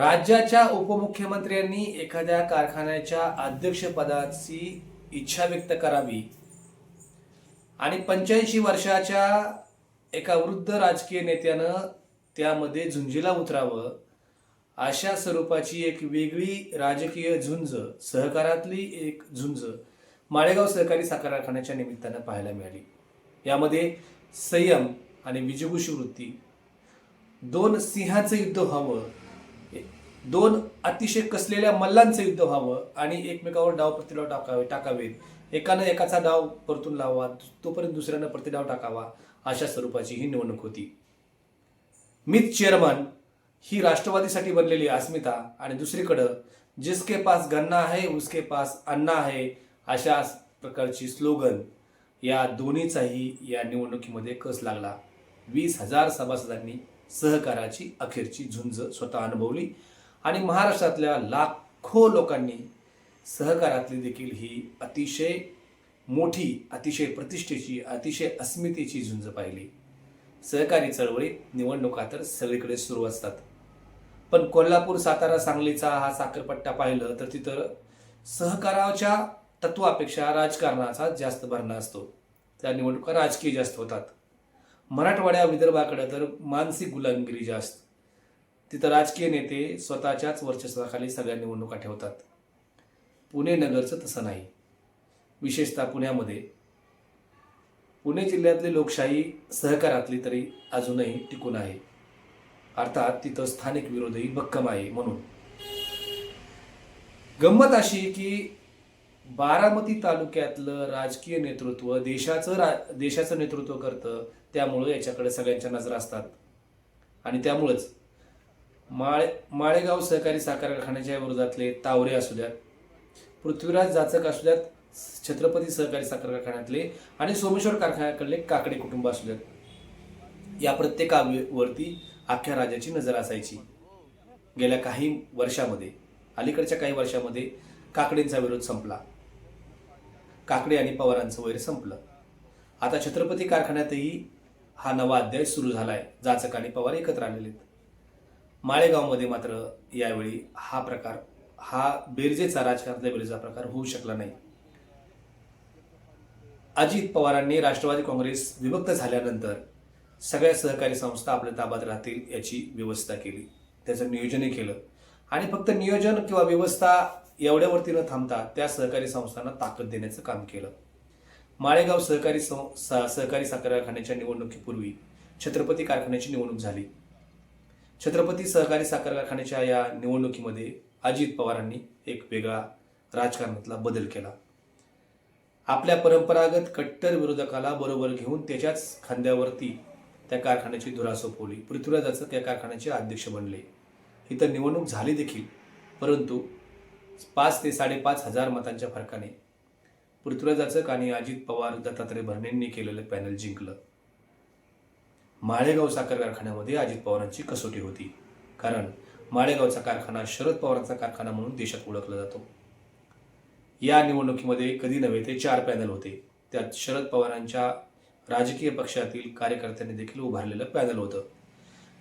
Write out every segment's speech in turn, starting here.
राज्याच्या उपमुख्यमंत्र्यांनी एखाद्या कारखान्याच्या अध्यक्षपदाची इच्छा व्यक्त करावी. आणि पंच्याऐंशी वर्षाच्या एका वृद्ध राजकीय नेत्यानं त्यामध्ये झुंजीला उतरावं अशा स्वरूपाची एक वेगळी राजकीय झुंज सहकारातली एक झुंज माळेगाव सहकारी साखर कारखान्याच्या निमित्तानं पाहायला मिळाली. यामध्ये संयम आणि विजगुषी वृत्ती दोन सिंहाचं युद्ध व्हावं दोन अतिशय कसलेल्या मल्लांचं युद्ध व्हावं आणि एकमेकावर डाव प्रतिडाव टाकावे टाकावेत एकानं एकाचा डाव परतून लावा तोपर्यंत दुसऱ्यानं प्रतिडाव टाकावा अशा स्वरूपाची ही निवडणूक होती. मित चेअरमन ही राष्ट्रवादीसाठी बनलेली अस्मिता आणि दुसरीकडं जिसके पास गन्ना आहे उसके पास अन्ना आहे अशा प्रकारची स्लोगन या दोन्हीचाही या निवडणुकीमध्ये कस लागला? वीस हजार सभासदांनी सहकाराची अखेरची झुंज स्वतः अनुभवली. आणि महाराष्ट्रातल्या लाखो लोकांनी सहकारातली देखील ही अतिशय मोठी अतिशय प्रतिष्ठेची अतिशय अस्मितेची झुंज पाहिली. सहकारी चळवळीत निवडणुका तर सगळीकडे सुरू असतात. पण कोल्हापूर सातारा सांगलीचा हा साखरपट्टा पाहिलं तर तिथं सहकाराच्या तत्वापेक्षा राजकारणाचा जास्त भरणा असतो. त्या निवडणुका राजकीय जास्त होतात. मराठवाड्या विदर्भाकडे तर मानसिक गुलामगिरी जास्त. तिथं राजकीय नेते स्वतःच्याच वर्चस्वाखाली सगळ्या निवडणुका ठेवतात. पुणे नगरचं तसं नाही. विशेषतः पुण्यामध्ये. पुणे जिल्ह्यातली लोकशाही सहकारातली तरी अजूनही टिकून आहे. अर्थात तिथं स्थानिक विरोधही भक्कम आहे म्हणून. गंमत अशी की बारामती तालुक्यातलं राजकीय नेतृत्व देशाचं रा देशाचं नेतृत्व करतं त्यामुळं याच्याकडे सगळ्यांच्या नजर असतात. आणि त्यामुळंच माळे माळेगाव सहकारी साखर कारखान्याच्या विरोधातले तावरे असू द्यात पृथ्वीराज जाचक असू द्यात छत्रपती सहकारी साखर कारखान्यातले आणि सोमेश्वर कारखान्याकडले काकडे कुटुंब असू द्यात. या प्रत्येकावरती अख्ख्या राज्याची नजर असायची. गेल्या काही वर्षामध्ये अलीकडच्या काही वर्षामध्ये काकडेंचा विरोध संपला. काकडे आणि पवारांचं वैर संपलं. आता छत्रपती कारखान्यातही हा नवा अध्याय सुरू झाला आहे जाचक आणि पवार एकत्र आलेले आहेत. माळेगावमध्ये मात्र यावेळी हा प्रकार हा बेरजेचा राजकारणातल्या बेरजेचा प्रकार होऊ शकला नाही. अजित पवारांनी राष्ट्रवादी काँग्रेस विभक्त झाल्यानंतर सगळ्या सहकारी संस्था आपल्या ताब्यात राहतील याची व्यवस्था केली. त्याचं नियोजनही केलं. आणि फक्त नियोजन किंवा व्यवस्था एवढ्यावरती न थांबता त्या सहकारी संस्थांना ताकद देण्याचं काम केलं. माळेगाव सहकारी सं- सा- सहकारी साखर कारखान्याच्या निवडणुकीपूर्वी छत्रपती कारखान्याची निवडणूक झाली. छत्रपती सहकारी साखर कारखान्याच्या या निवडणुकीमध्ये अजित पवारांनी एक वेगळा राजकारणातला बदल केला. आपल्या परंपरागत कट्टर विरोधकाला बरोबर घेऊन त्याच्याच खांद्यावरती त्या कारखान्याची धुरा सोपवली. पृथ्वीराजाचं त्या कारखान्याचे अध्यक्ष बनले. इथं निवडणूक झाली देखील परंतु पाच ते साडेपाच हजार मतांच्या फरकाने पृथ्वीराजाचक आणि अजित पवार दत्तात्रय भरणेंनी केलेलं पॅनल जिंकलं. माळेगाव साखर कारखान्यामध्ये अजित पवारांची कसोटी होती. कारण माळेगावचा कारखाना शरद पवारांचा कारखाना म्हणून देशात ओळखला जातो. या निवडणुकीमध्ये कधी नव्हे ते चार पॅनल होते. त्यात शरद पवारांच्या राजकीय पक्षातील कार्यकर्त्यांनी देखील उभारलेलं पॅनल होतं.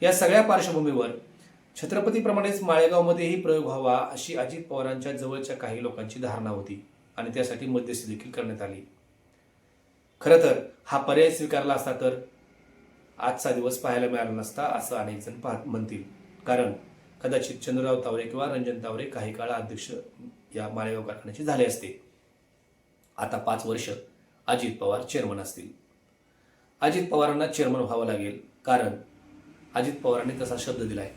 या सगळ्या पार्श्वभूमीवर छत्रपतीप्रमाणेच माळेगावमध्येही प्रयोग व्हावा अशी अजित पवारांच्या जवळच्या काही लोकांची धारणा होती आणि त्यासाठी मध्यस्थी देखील करण्यात आली. खरं तर हा पर्याय स्वीकारला असता तर आजचा दिवस पाहायला मिळाला नसता असं अनेक जण पाहत म्हणतील. कारण कदाचित चंद्रराव तावरे किंवा रंजन तावरे काही काळ अध्यक्ष या माळेगाव कारखान्याचे झाले असते. आता पाच वर्ष अजित पवार चेअरमन असतील. अजित पवारांना चेअरमन व्हावं लागेल कारण अजित पवारांनी तसा शब्द दिलाय.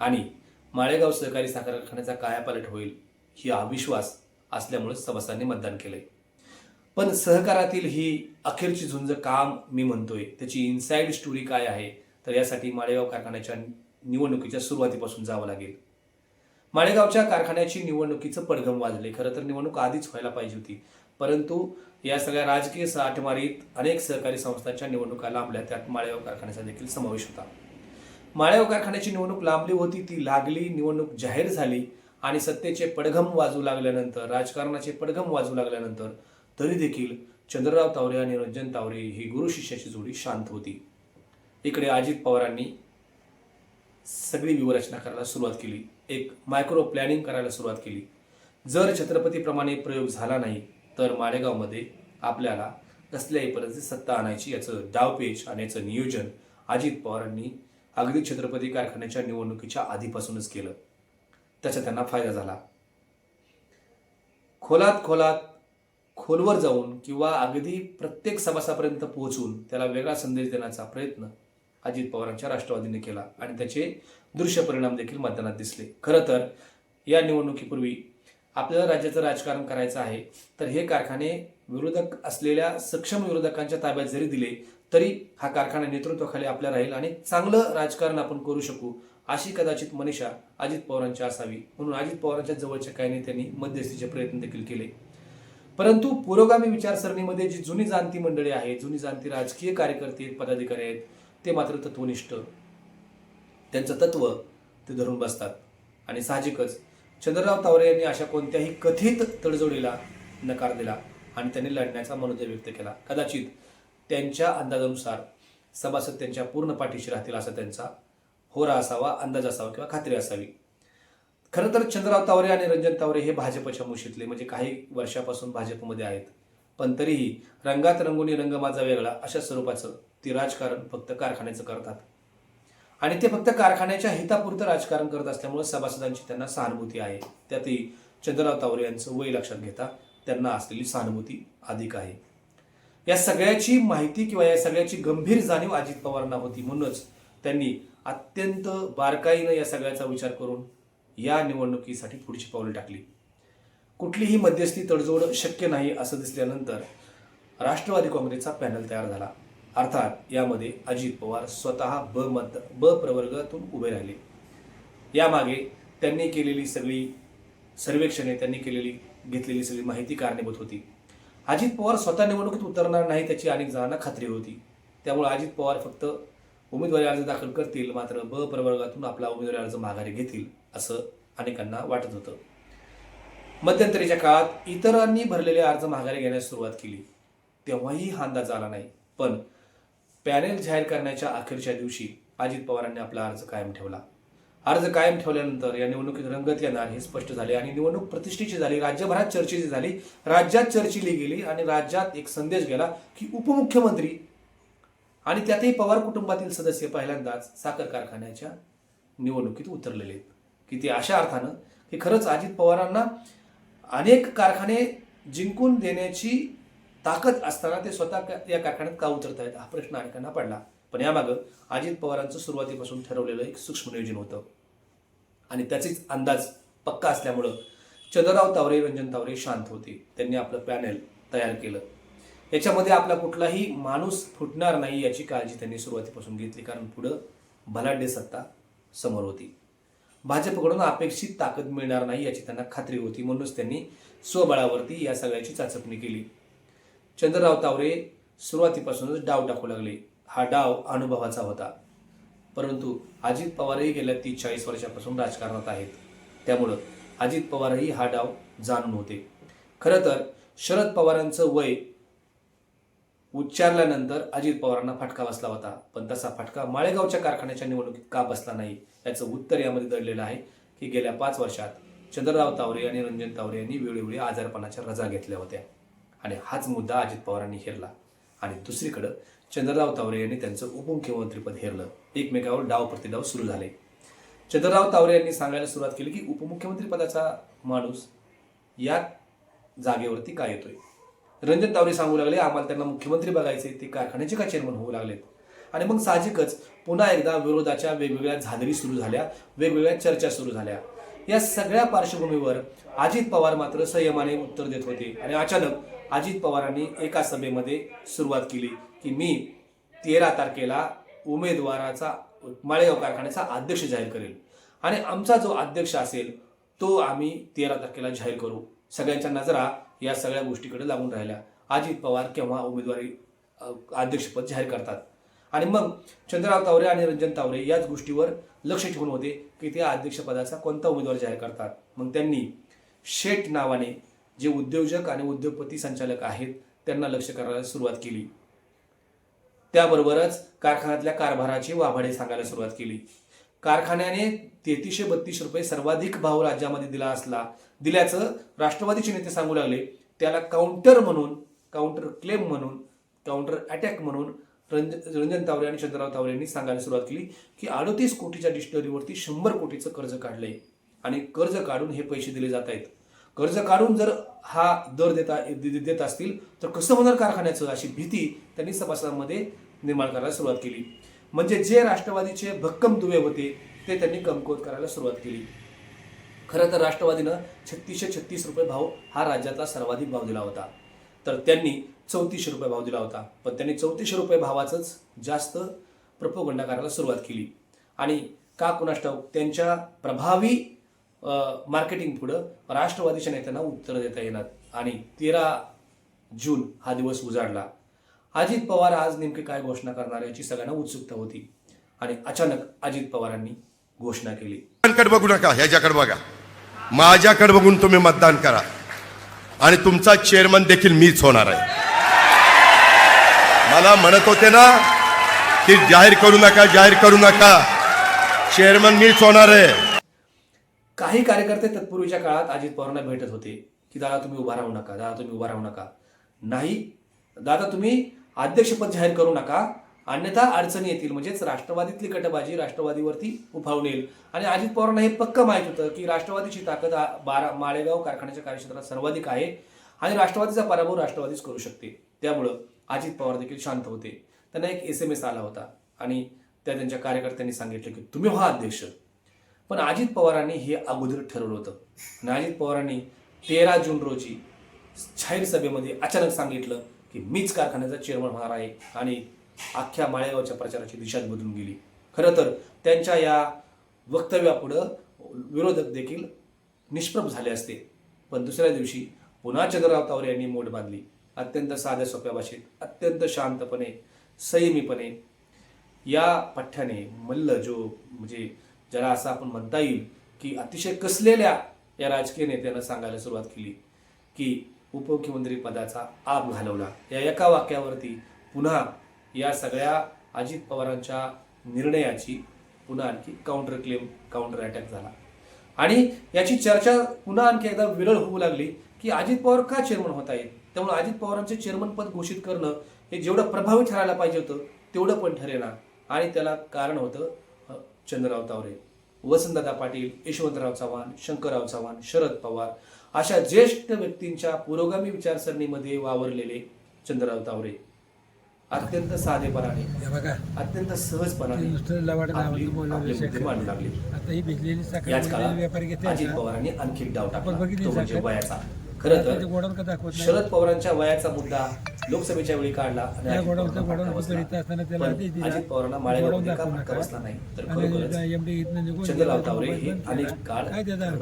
आणि माळेगाव सहकारी साखर कारखान्याचा कायापालट होईल ही अविश्वास असल्यामुळे सभासदांनी मतदान केलंय. पण सहकारातील ही अखेरची झुंज काम मी म्हणतोय. त्याची इनसाईड स्टोरी काय आहे? तर यासाठी माळेगाव कारखान्याच्या निवडणुकीच्या सुरुवातीपासून जावं लागेल. माळेगावच्या कारखान्याची निवडणुकीचं पडघम वाजले. खरं तर निवडणूक आधीच व्हायला पाहिजे होती. परंतु या सगळ्या राजकीय साठमारीत अनेक सहकारी संस्थांच्या निवडणुका लांबल्या. त्यात माळेगाव कारखान्याचा देखील समावेश होता. माळेगाव कारखान्याची निवडणूक लांबली होती ती लागली निवडणूक जाहीर झाली आणि सत्तेचे पडघम वाजू लागल्यानंतर राजकारणाचे पडघम वाजू लागल्यानंतर तरी देखील चंद्रराव तावरे आणि रंजन तावरे ही गुरु शिष्याची जोडी शांत होती. इकडे अजित पवारांनी सगळी व्यूहरचना करायला सुरुवात केली. एक मायक्रो प्लॅनिंग करायला सुरुवात केली. जर छत्रपतीप्रमाणे प्रयोग झाला नाही तर मालेगावमध्ये आपल्याला कसल्याही परिस्थितीत सत्ता आणायची याचं डावपेच आणि याचं नियोजन अजित पवारांनी अगदी छत्रपती कारखान्याच्या निवडणुकीच्या आधीपासूनच केलं. त्याचा त्यांना फायदा झाला. खोलात खोलात खोलवर जाऊन किंवा अगदी प्रत्येक सभासापर्यंत पोहोचून त्याला वेगळा संदेश देण्याचा प्रयत्न अजित पवारांच्या राष्ट्रवादीने केला आणि त्याचे दृश्य परिणाम देखील मतदानात दिसले. खरं तर या निवडणुकीपूर्वी आपल्याला राज्याचं राजकारण करायचं आहे तर हे कारखाने विरोधक असलेल्या सक्षम विरोधकांच्या ताब्यात जरी दिले तरी हा कारखाना नेतृत्वाखाली आपल्या राहील आणि चांगलं राजकारण आपण करू शकू अशी कदाचित मनीषा अजित पवारांची असावी. म्हणून अजित पवारांच्या जवळच्या काही नेत्यांनी मध्यस्थीचे प्रयत्न देखील केले. परंतु पुरोगामी विचारसरणीमध्ये जी जुनी जाणती मंडळी आहेत जुनी जाणती राजकीय कार्यकर्ते आहेत, पदाधिकारी आहेत ते मात्र तत्वनिष्ठ. त्यांचं तत्व ते धरून बसतात. आणि साहजिकच चंद्रराव तावरे यांनी अशा कोणत्याही कथित तडजोडीला नकार दिला आणि त्यांनी लढण्याचा मनोदय व्यक्त केला. कदाचित त्यांच्या अंदाजानुसार सभासद त्यांच्या पूर्ण पाठीशी राहतील असा त्यांचा होरा असावा अंदाज असावा किंवा खात्री असावी. खरं तर चंद्रराव तावरे आणि रंजन तावरे हे भाजपच्या मुशीतले म्हणजे काही वर्षापासून भाजपमध्ये आहेत. पण तरीही रंगात रंगोनी रंग माझा वेगळा अशा स्वरूपाचं ती राजकारण फक्त कारखान्याचं करतात. आणि ते फक्त कारखान्याच्या हितापुरतं राजकारण करत असल्यामुळे सभासदांची त्यांना सहानुभूती आहे. त्यातही चंद्रराव तावरे यांचं वय लक्षात घेता त्यांना असलेली सहानुभूती अधिक आहे. या सगळ्याची माहिती किंवा या सगळ्याची गंभीर जाणीव अजित पवारांना होती म्हणूनच त्यांनी अत्यंत बारकाईनं या सगळ्याचा विचार करून या निवडणुकीसाठी पुढची पावले टाकली. कुठलीही मध्यस्थी तडजोड शक्य नाही असं दिसल्यानंतर राष्ट्रवादी काँग्रेसचा पॅनल तयार झाला. अर्थात यामध्ये अजित पवार स्वतः ब मत ब प्रवर्गातून उभे राहिले. यामागे त्यांनी केलेली सगळी सर्वेक्षणे त्यांनी केलेली घेतलेली सगळी माहिती कारणीभूत होती. अजित पवार स्वतः निवडणुकीत उतरणार नाही त्याची अनेक जणांना खात्री होती. त्यामुळे अजित पवार फक्त उमेदवारी अर्ज दाखल करतील मात्र ब प्रवर्गातून आपला उमेदवारी अर्ज माघारी घेतील. असं अनेकांना वाटत होतं. मध्यंतरीच्या काळात इतरांनी भरलेले अर्ज माघारी घेण्यास सुरुवात केली. तेव्हाही हा अंदाज आला नाही. पण पॅनेल जाहीर करण्याच्या अखेरच्या दिवशी अजित पवारांनी आपला अर्ज कायम ठेवला. अर्ज कायम ठेवल्यानंतर या निवडणुकीत रंगत येणार हे स्पष्ट झाले आणि निवडणूक प्रतिष्ठेची झाली राज्यभरात चर्चेची झाली. राज्यात चर्चिली गेली आणि राज्यात एक संदेश गेला की उपमुख्यमंत्री आणि त्यातही पवार कुटुंबातील सदस्य पहिल्यांदाच साखर कारखान्याच्या निवडणुकीत उतरलेले. आहेत की ते अशा अर्थानं की खरंच अजित पवारांना अनेक कारखाने जिंकून देण्याची ताकद असताना ते स्वतः का- या कारखान्यात का उतरत आहेत हा प्रश्न अनेकांना पडला. पण यामागं अजित पवारांचं सुरुवातीपासून ठरवलेलं एक सूक्ष्म नियोजन होतं. आणि त्याचेच अंदाज पक्का असल्यामुळं चंद्रराव तावरे रंजन तावरे शांत होते. त्यांनी आपलं पॅनेल तयार केलं. याच्यामध्ये आपला कुठलाही माणूस फुटणार नाही याची काळजी त्यांनी सुरुवातीपासून घेतली. कारण पुढं भलाढ्य सत्ता समोर होती. भाजपकडून अपेक्षित ताकद मिळणार नाही याची त्यांना खात्री होती म्हणूनच त्यांनी स्वबळावरती या सगळ्याची चाचपणी केली. चंद्रराव तावरे सुरुवातीपासूनच डाव टाकू लागले. हा डाव अनुभवाचा होता. परंतु अजित पवारही गेल्या तीस चाळीस वर्षापासून राजकारणात आहेत. त्यामुळं अजित पवारही हा डाव जाणून होते. खरं तर शरद पवारांचं वय उच्चारल्यानंतर अजित पवारांना फटका बसला होता. पण तसा फटका माळेगावच्या कारखान्याच्या निवडणुकीत का बसला नाही? याचं उत्तर यामध्ये दडलेलं आहे की गेल्या पाच वर्षात चंद्रराव तावरे आणि रंजन तावरे यांनी वेळोवेळी आजारपणाच्या रजा घेतल्या होत्या. आणि हाच मुद्दा अजित पवारांनी हेरला. आणि दुसरीकडं चंद्रराव तावरे यांनी त्यांचं उपमुख्यमंत्रीपद हेरलं. एकमेकावर डाव प्रतिडाव सुरू झाले. चंद्रराव तावरे यांनी सांगायला सुरुवात केली की उपमुख्यमंत्री पदाचा माणूस या जागेवरती का येतोय? रंजन तावरे सांगू लागले आम्हाला त्यांना मुख्यमंत्री बघायचे ते कारखान्याचे का चेअरमन होऊ लागलेत? आणि मग साहजिकच पुन्हा एकदा विरोधाच्या वेगवेगळ्या झादरी सुरू झाल्या वेगवेगळ्या चर्चा सुरू झाल्या. या सगळ्या पार्श्वभूमीवर अजित पवार मात्र संयमाने उत्तर देत होते आणि अचानक अजित पवारांनी एका सभेमध्ये सुरुवात केली की मी तेरा तारखेला उमेदवाराचा माळेगाव कारखान्याचा अध्यक्ष जाहीर करेल. आणि आमचा जो अध्यक्ष असेल तो आम्ही तेरा तारखेला जाहीर करू. सगळ्यांच्या नजरा या सगळ्या गोष्टीकडे लागून राहिल्या. अजित पवार केव्हा उमेदवारी अध्यक्षपद जाहीर करतात? आणि मग चंद्रराव तावरे आणि रंजन तावरे याच गोष्टीवर लक्ष ठेवून होते की ते अध्यक्षपदाचा कोणता उमेदवार जाहीर करतात. मग त्यांनी शेठ नावाने जे उद्योजक आणि उद्योगपती संचालक आहेत त्यांना लक्ष करायला सुरुवात केली. त्याबरोबरच कारखान्यातल्या कारभाराचे वाभाडे सांगायला सुरुवात केली. कारखान्याने तेहतीसशे बत्तीस रुपये सर्वाधिक भाव राज्यामध्ये दिला असला दिल्याचं राष्ट्रवादीचे नेते सांगू लागले त्याला काउंटर म्हणून काउंटर क्लेम म्हणून काउंटर अटॅक म्हणून रंज रंजन तावरे आणि चंद्रराव तावरे यांनी सांगायला सुरुवात केली की अडतीस कोटीच्या डिस्टरीवरती शंभर कोटीचं कर्ज काढलंय. आणि कर्ज काढून हे पैसे दिले जात आहेत. कर्ज काढून जर हा दर देता देत असतील तर कसं होणार कारखान्याचं? अशी भीती त्यांनी सभासदांमध्ये निर्माण करायला सुरुवात केली. म्हणजे जे राष्ट्रवादीचे भक्कम दुवे होते ते त्यांनी कमकुवत करायला सुरुवात केली. खरं तर राष्ट्रवादीनं छत्तीसशे छत्तीस रुपये भाव हा राज्यातला सर्वाधिक भाव दिला होता. तर त्यांनी चौतीसशे रुपये भाव दिला होता. पण त्यांनी चौतीसशे रुपये भावाचंच जास्त प्रपोगंडा करायला सुरुवात केली. आणि का कुणास ठाऊक त्यांच्या प्रभावी मार्केटिंग पुढं राष्ट्रवादीच्या नेत्यांना उत्तर देता येणार. आणि तेरा जून हा दिवस उजाडला. अजित पवार आज नेमके काय घोषणा करणार याची सगळ्यांना उत्सुकता होती. आणि अचानक अजित पवारांनी घोषणा केली. बघू नका ह्याच्याकडे बघा. माझ्याकडे बघून तुम्ही मतदान करा. आणि तुमचा चेअरमन देखील मीच होणार आहे. मला म्हणत होते ना की जाहीर करू नका जाहीर करू नका. चेअरमन मीच होणार आहे. काही कार्यकर्ते तत्पूर्वीच्या काळात अजित पवारांना भेटत होते की दादा तुम्ही उभा राहू नका दादा तुम्ही उभा राहू नका. नाही दादा तुम्ही अध्यक्षपद जाहीर करू नका अन्यथा अडचणी येतील. म्हणजेच राष्ट्रवादीतली कटबाजी राष्ट्रवादीवरती उफावणेल येईल. आणि अजित पवारांना हे पक्क माहीत होतं की राष्ट्रवादीची ताकद बारा माळेगाव कारखान्याच्या कार्यक्षेत्रात सर्वाधिक आहे आणि राष्ट्रवादीचा पराभव राष्ट्रवादीच करू शकते. त्यामुळं अजित पवार देखील शांत होते. त्यांना एक एस एम एस आला होता आणि त्या त्यांच्या कार्यकर्त्यांनी सांगितलं की तुम्ही व्हा अध्यक्ष. पण अजित पवारांनी हे अगोदर ठरवलं होतं. आणि अजित पवारांनी तेरा जून रोजी जाहीर सभेमध्ये अचानक सांगितलं की मीच कारखान्याचा चेअरमन होणार आहे आणि अख्ख्या माळेगावच्या प्रचाराची दिशाच बदलून गेली. खरं तर त्यांच्या या वक्तव्यापुढं विरोधक देखील निष्प्रभ झाले असते. पण दुसऱ्या दिवशी पुन्हा चंद्रराव तावरे यांनी मोठ बांधली. अत्यंत साध्या सोप्या भाषेत अत्यंत शांतपणे संयमीपणे या पठ्ठ्याने मल्ल जो म्हणजे ज्याला असं आपण म्हणता येईल की अतिशय कसलेल्या या राजकीय नेत्यानं सांगायला सुरुवात केली की उपमुख्यमंत्री पदाचा आप घालवला. या एका वाक्यावरती पुन्हा या सगळ्या अजित पवारांच्या निर्णयाची पुन्हा आणखी काउंटर क्लेम काउंटर अटॅक झाला. आणि याची चर्चा पुन्हा आणखी एकदा विरळ होऊ लागली की अजित पवार का चेअरमन होत आहेत? त्यामुळे अजित पवारांचे चेअरमन पद घोषित करणं हे जेवढं प्रभावी ठरायला पाहिजे होतं तेवढं पण ठरेना आणि त्याला कारण होतं चंद्रराव तावरे वसंतदादा पाटील यशवंतराव चव्हाण शंकरराव चव्हाण शरद पवार अशा ज्येष्ठ व्यक्तींच्या पुरोगामी विचारसरणीमध्ये वावरलेले चंद्रराव तावरे अत्यंत साधेपणाने बघा अत्यंत सहजपणाने ही अजित. पवारांनी आणखी डाव टाकला म्हणजे. वयाचा खरं तर शरद पवारांच्या वयाचा मुद्दा लोकसभेच्या वेळी काढला अजित पवारांना बसला. नाही तर गेला, तावरे हे अनेक. काळ?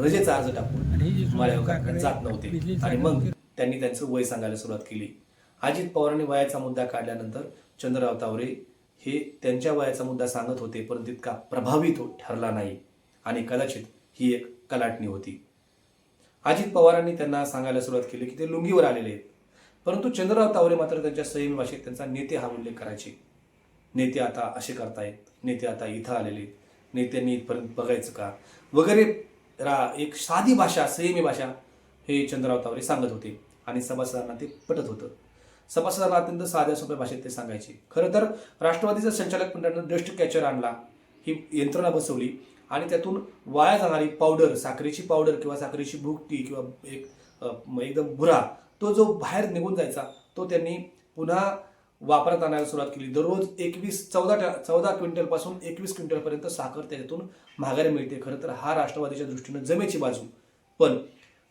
रजेचा अर्ज टाकून माळेगाव जात नव्हते आणि मग. त्यांनी त्यांचं वय सांगायला सुरुवात केली अजित पवारांनी वयाचा मुद्दा काढल्यानंतर चंद्रराव तावरे हे त्यांच्या वयाचा मुद्दा सांगत होते परंतु तितका प्रभावी तो ठरला नाही आणि कदाचित ही एक कलाटणी होती. अजित पवारांनी त्यांना सांगायला सुरुवात केली की ते लुंगीवर आलेले आहेत. परंतु चंद्रराव तावरे मात्र त्यांच्या संयमी भाषेत त्यांचा नेते हा उल्लेख करायचे. नेते आता असे करतायत. नेते आता इथं आलेले आहेत. नेत्यांनी इथपर्यंत बघायचं का? वगैरे रा एक साधी भाषा संयमी भाषा हे चंद्रराव तावरे सांगत होते आणि सभासदांना ते पटत होतं. सभासदांना अत्यंत साध्या सोप्या भाषेत ते सांगायचे. खरं तर राष्ट्रवादीचं संचालक मंडळानं डस्ट कॅचर आणला. ही यंत्रणा बसवली आणि त्यातून वाया जाणारी पावडर साखरेची पावडर किंवा साखरेची भुकटी किंवा एक एकदम भुरा तो जो बाहेर निघून जायचा तो त्यांनी पुन्हा वापरात आणायला सुरुवात केली. दररोज एकवीस चौदा ट- चौदा क्विंटलपासून एकवीस क्विंटलपर्यंत साखर त्याच्यातून माघारी मिळते. खरं तर हा राष्ट्रवादीच्या दृष्टीनं जमेची बाजू. पण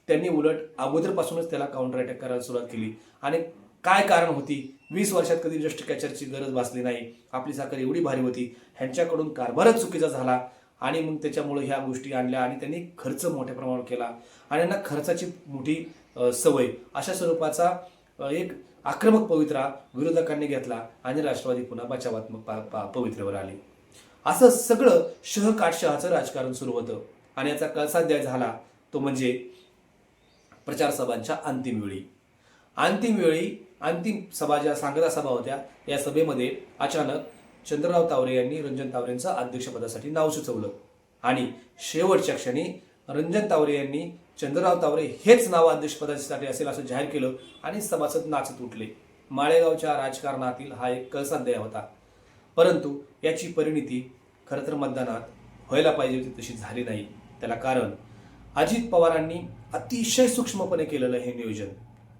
त्यांनी उलट अगोदरपासूनच त्याला काउंटर अटॅक करायला सुरुवात केली. आणि काय कारण होती? वीस वर्षात कधी जस्ट कॅचरची गरज भासली नाही. आपली साखर एवढी भारी होती. ह्यांच्याकडून कारभारच चुकीचा झाला. आणि मग त्याच्यामुळे ह्या गोष्टी आणल्या आणि त्यांनी खर्च मोठ्या प्रमाणावर केला. आणि यांना खर्चाची मोठी सवय. अशा स्वरूपाचा एक आक्रमक पवित्रा विरोधकांनी घेतला आणि राष्ट्रवादी पुन्हा बचावात्मक पा- पवित्र्यावर आली. असं सगळं शह काटशहाचं राजकारण सुरू होतं. आणि याचा कळसाध्याय झाला. तो म्हणजे प्रचार सभांच्या अंतिम वेळी. अंतिम वेळी अंतिम सभा ज्या सांगता सभा होत्या या सभेमध्ये अचानक चंद्रराव तावरे यांनी रंजन तावरेंचं अध्यक्षपदासाठी नाव सुचवलं. आणि शेवटच्या क्षणी रंजन तावरे यांनी चंद्रराव तावरे हेच नाव अध्यक्षपदासाठी असेल असं जाहीर केलं आणि सभासद नाचत उठले. माळेगावच्या राजकारणातील हा एक कळसाध्याय होता. परंतु याची परिणिती खरं तर मतदानात व्हायला पाहिजे होती तशी झाली नाही. त्याला कारण अजित पवारांनी अतिशय सूक्ष्मपणे केलेलं हे नियोजन.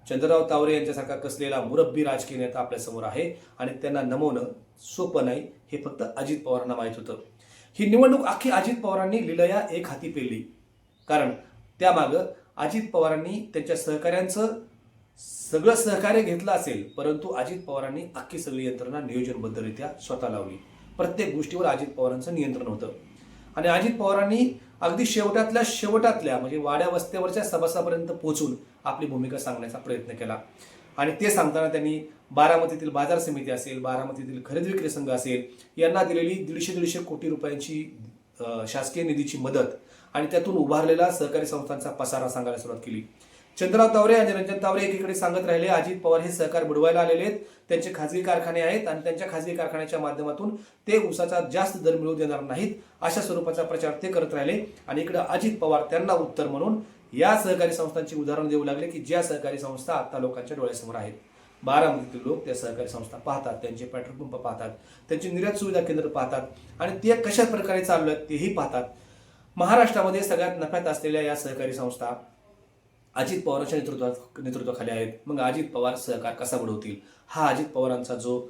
चंद्रराव तावरे यांच्यासारखा कसलेला मुरब्बी राजकीय नेता आपल्यासमोर आहे आणि त्यांना नमवणं सोपं नाही हे फक्त अजित पवारांना माहीत होतं. ही निवडणूक अख्खी अजित पवारांनी लिलया एक हाती पेरली कारण त्यामागं अजित पवारांनी त्यांच्या सहकाऱ्यांचं सगळं सहकार्य घेतलं असेल परंतु अजित पवारांनी अख्खी सगळी यंत्रणा नियोजनबद्धरित्या स्वतः लावली. प्रत्येक गोष्टीवर अजित पवारांचं नियंत्रण होतं. आणि अजित पवारांनी अगदी शेवटातल्या शेवटातल्या म्हणजे वाड्या वस्त्यावरच्या सभासापर्यंत पोहोचून आपली भूमिका सांगण्याचा प्रयत्न केला. आणि ते सांगताना त्यांनी बारामतीतील बाजार समिती असेल बारामतीतील खरेदी विक्री संघ असेल यांना दिलेली दीडशे दीडशे कोटी रुपयांची शासकीय निधीची मदत आणि त्यातून उभारलेला सहकारी संस्थांचा पसारा सांगायला सुरुवात केली. चंद्रराव तावरे आणि रंजन तावरे एकीकडे सांगत राहिले अजित पवार हे सहकार बुडवायला आलेले आहेत त्यांचे खाजगी कारखाने आहेत आणि त्यांच्या खाजगी कारखान्याच्या माध्यमातून ते ऊसाचा जास्त दर मिळवू देणार नाहीत अशा स्वरूपाचा प्रचार ते करत राहिले. आणि इकडे अजित पवार त्यांना उत्तर म्हणून या सहकारी संस्थांची उदाहरण देऊ लागले की ज्या सहकारी संस्था आता लोकांच्या डोळ्यासमोर आहेत. बारामतीतील लोक त्या सहकारी संस्था पाहतात त्यांचे पेट्रोल पंप पाहतात त्यांची निर्यात सुविधा केंद्र पाहतात आणि ते कशा प्रकारे चालू आहेत तेही पाहतात. महाराष्ट्रामध्ये सगळ्यात नफ्यात असलेल्या या सहकारी संस्था अजित पवारांच्या नेतृत्वात नेतृत्वाखाली आहेत. मग अजित पवार सहकार कसा घडवतील? हा अजित पवारांचा जो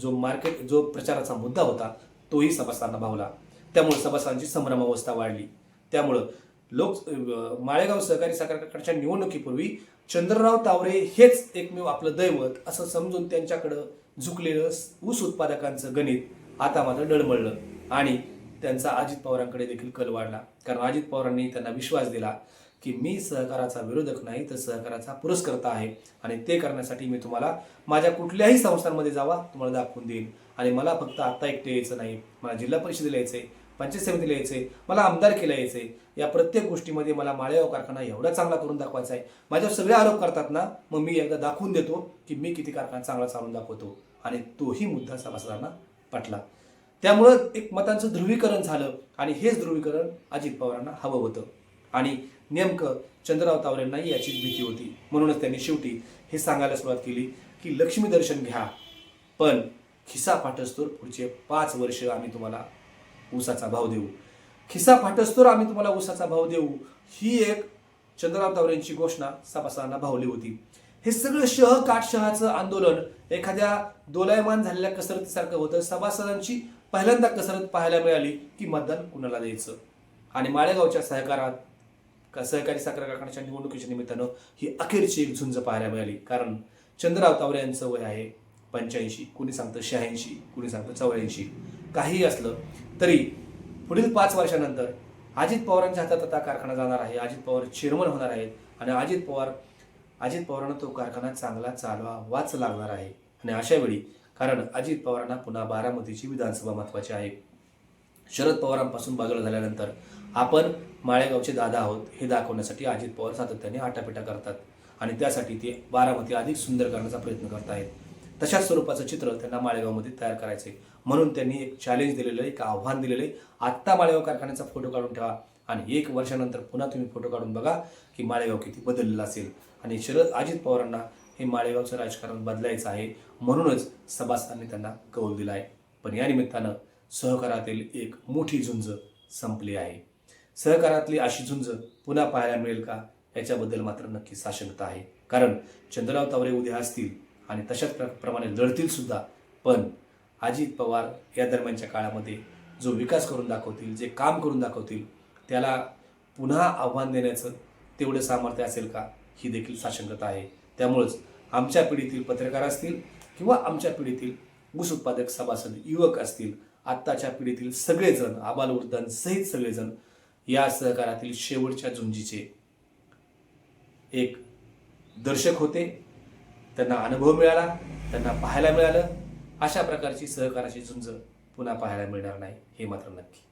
जो मार्केट जो प्रचाराचा मुद्दा होता तोही सभासदांना भावला. त्यामुळे सभासदांची संभ्रमावस्था वाढली. त्यामुळं लोक माळेगाव सहकारी साखर कारखान्याच्या निवडणुकीपूर्वी चंद्रराव तावरे हेच एकमेव आपलं दैवत असं समजून त्यांच्याकडं झुकलेलं ऊस उत्पादकांचं गणित आता मात्र डळमळलं. आणि त्यांचा अजित पवारांकडे देखील कल वाढला. कारण अजित पवारांनी त्यांना विश्वास दिला की मी सहकाराचा विरोधक नाही तर सहकाराचा पुरस्कर्ता आहे. आणि ते करण्यासाठी मी तुम्हाला माझ्या कुठल्याही संस्थांमध्ये जावा तुम्हाला दाखवून देईन. आणि मला फक्त आत्ता एकटे यायचं नाही. मला जिल्हा परिषदेला आहे पंचायत समितीला आहे मला आमदार केला यायचं आहे या प्रत्येक गोष्टीमध्ये मला माळेगाव कारखाना एवढा चांगला करून दाखवायचा आहे. माझ्यावर सगळे आरोप करतात ना मग मी एकदा दाखवून देतो की मी किती कारखाना चांगला चालून दाखवतो. आणि तोही मुद्दा सभासदांना पटला. त्यामुळं एक मतांचं ध्रुवीकरण झालं आणि हेच ध्रुवीकरण अजित पवारांना हवं होतं. आणि नेमकं चंद्रराव तावरेंनाही याची भीती होती. म्हणूनच त्यांनी शेवटी हे सांगायला सुरुवात केली की लक्ष्मी दर्शन घ्या. पण खिसा फाटस्तोर पुढचे पाच वर्ष आम्ही तुम्हाला ऊसाचा भाव देऊ. खिसा फाटस्तोर आम्ही तुम्हाला ऊसाचा भाव देऊ. ही एक चंद्रराव तावरेंची घोषणा सभासदांना भावली होती. हे सगळं शह काटशहाचं आंदोलन एखाद्या दोलायमान झालेल्या कसरतीसारखं होतं. सभासदांची पहिल्यांदा कसरत पाहायला मिळाली की मतदान कुणाला द्यायचं? आणि माळेगावच्या सहकारात का सहकारी साखर कारखान्याच्या निवडणुकीच्या निमित्तानं ही अखेरची एक झुंज पाहायला मिळाली. कारण चंद्रराव तावरे यांचं वय आहे पंच्याऐंशी कुणी सांगतं शहाऐंशी कुणी सांगतं चौऱ्याऐंशी. काहीही असलं तरी पुढील पाच वर्षानंतर अजित पवारांच्या हातात आता कारखाना जाणार आहे. अजित पवार चेअरमन होणार आहेत आणि अजित पवार अजित पवारांना तो कारखाना चांगला चालवावाच लागणार आहे. आणि अशा वेळी कारण अजित पवारांना पुन्हा बारामतीची विधानसभा महत्वाची आहे. शरद पवारांपासून बाजूला झाल्यानंतर आपण माळेगावचे दादा आहोत हे दाखवण्यासाठी अजित पवार सातत्याने आटापिटा करतात. आणि त्यासाठी ते बारामती अधिक सुंदर करण्याचा प्रयत्न करत आहेत तशाच स्वरूपाचं चित्र त्यांना माळेगावमध्ये तयार करायचे म्हणून त्यांनी एक चॅलेंज दिलेलं आहे एक आव्हान दिलेलं आहे. आत्ता माळेगाव कारखान्याचा फोटो काढून ठेवा आणि एक वर्षानंतर पुन्हा तुम्ही फोटो काढून बघा की माळेगाव किती बदललेलं असेल. आणि शरद अजित पवारांना हे माळेगावचं राजकारण बदलायचं आहे. म्हणूनच सभासदांनी त्यांना कौल दिला आहे. पण या निमित्तानं सहकारातील एक मोठी झुंज संपली आहे. सहकारातली अशी झुंज पुन्हा पाहायला मिळेल का? याच्याबद्दल मात्र नक्की साशंकता आहे. कारण चंद्रराव तावरे उद्या असतील. आणि तशाच प्र- प्रमाणे लढतील सुद्धा. पण अजित पवार या दरम्यानच्या काळामध्ये जो विकास करून दाखवतील जे काम करून दाखवतील त्याला पुन्हा आव्हान देण्याचं तेवढं सामर्थ्य असेल का ही देखील साशंकता आहे. त्यामुळंच आमच्या पिढीतील पत्रकार असतील किंवा आमच्या पिढीतील ऊस उत्पादक सभासद युवक असतील आत्ताच्या पिढीतील सगळेजण आबालवृद्धांसहित सगळेजण या सहकारातील शेवटच्या झुंजीचे एक दर्शक होते. त्यांना अनुभव मिळाला त्यांना पाहायला मिळालं. अशा प्रकारची सहकाराची झुंज पुन्हा पाहायला मिळणार नाही हे मात्र नक्की.